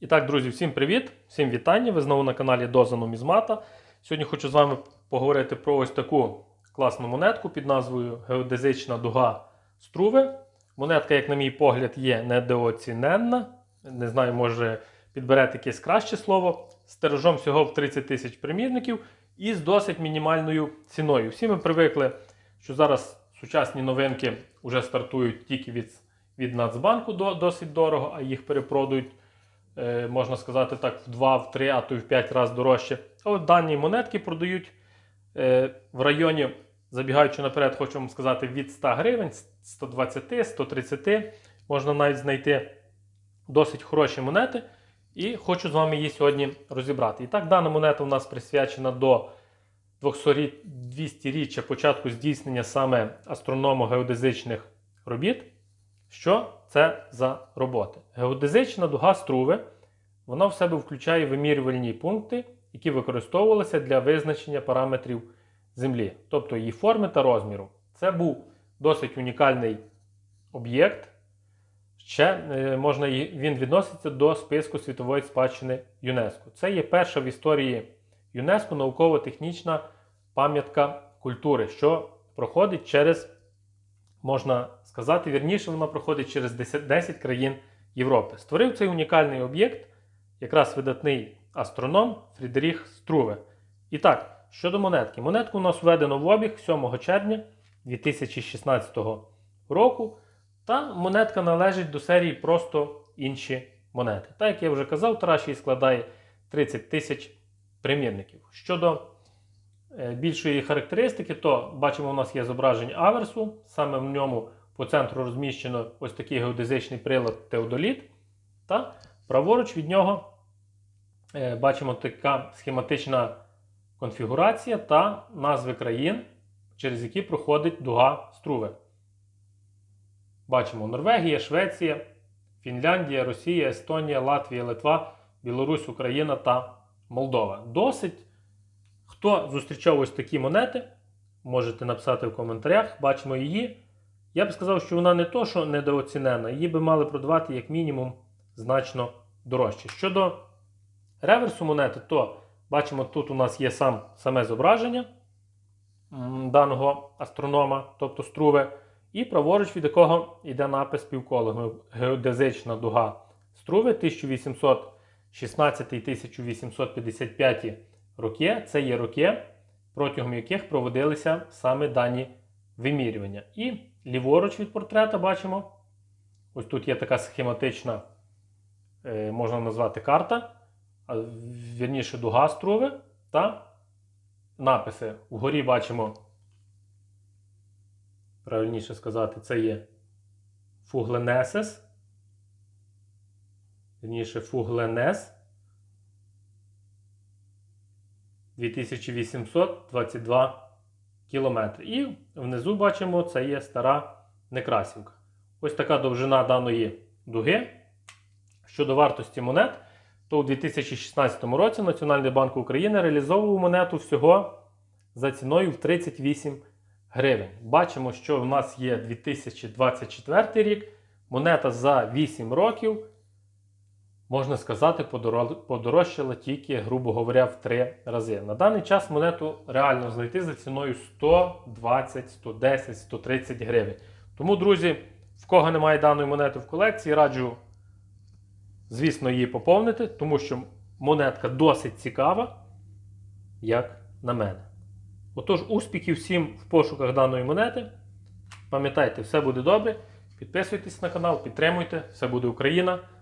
І так, друзі, всім привіт! Всім вітання! Ви знову на каналі Доза Нумізмата. Сьогодні хочу з вами поговорити про ось таку класну монетку під назвою Геодезична дуга Струве. Монетка, як на мій погляд, є недооціненна. Не знаю, може підберете якесь краще слово. З тиражом всього в 30 тисяч примірників і з досить мінімальною ціною. Всі ми привикли, що зараз сучасні новинки вже стартують тільки від, від Нацбанку до, досить дорого, а їх перепродають е, можна сказати так, в 2, в 3, а то й в 5 разів дорожче. От дані монетки продають е, в районі, забігаючи наперед, хочу вам сказати, від 100 гривень, 120, 130. Можна навіть знайти досить хороші монети. І хочу з вами її сьогодні розібрати. І так, дана монета у нас присвячена до 200-річчя початку здійснення саме астрономо-геодезичних робіт. Що це за роботи? Геодезична дуга Струве вона в себе включає вимірювальні пункти, які використовувалися для визначення параметрів Землі, тобто її форми та розміру. Це був досить унікальний об'єкт. Ще е, можна, він відноситься до списку світової спадщини ЮНЕСКО. Це є перша в історії ЮНЕСКО науково-технічна пам'ятка культури, що проходить через можна сказати, вірніше, вона проходить через 10, 10 країн Європи. Створив цей унікальний об'єкт якраз видатний астроном Фрідеріх Струве. І так, щодо монетки. Монетку у нас введено в обіг 7 червня 2016 року. Та монетка належить до серії просто інші монети. Так як я вже казав, її складає 30 тисяч примірників. Щодо е, більшої характеристики, то бачимо, у нас є зображення аверсу. Саме в ньому по центру розміщено ось такий геодезичний прилад теодоліт. Та праворуч від нього е, бачимо така схематична конфігурація та назви країн, через які проходить дуга Струве. Бачимо Норвегія, Швеція, Фінляндія, Росія, Естонія, Латвія, Литва, Білорусь, Україна та Молдова. Досить. Хто зустрічав ось такі монети, можете написати в коментарях. Бачимо її. Я б сказав, що вона не то, що недооцінена, її би мали продавати як мінімум значно дорожче. Щодо реверсу монети, то бачимо, тут у нас є сам, саме зображення даного астронома, тобто струве, і праворуч від якого йде напис півколо геодезична дуга струве 1816-1855 роки. Це є роки, протягом яких проводилися саме дані вимірювання. І ліворуч від портрета бачимо. Ось тут є така схематична, е, можна назвати карта, а вірніше дуга Струве та написи. Вгорі бачимо, правильніше сказати, це є Фугленесес. Вірніше Фугленес. 2822 кілометри. І внизу бачимо, це є стара Некрасівка. Ось така довжина даної дуги. Щодо вартості монет, то у 2016 році Національний банк України реалізовував монету всього за ціною в 38 гривень. Бачимо, що в нас є 2024 рік. Монета за 8 років, можна сказати, подорожчала тільки, грубо говоря, в 3 рази. На даний час монету реально знайти за ціною 120, 110, 130 гривень. Тому, друзі, в кого немає даної монети в колекції, раджу, звісно, її поповнити, тому що монетка досить цікава, як на мене. Отож, успіхів всім в пошуках даної монети. Пам'ятайте, все буде добре. Підписуйтесь на канал, підтримуйте. Все буде Україна.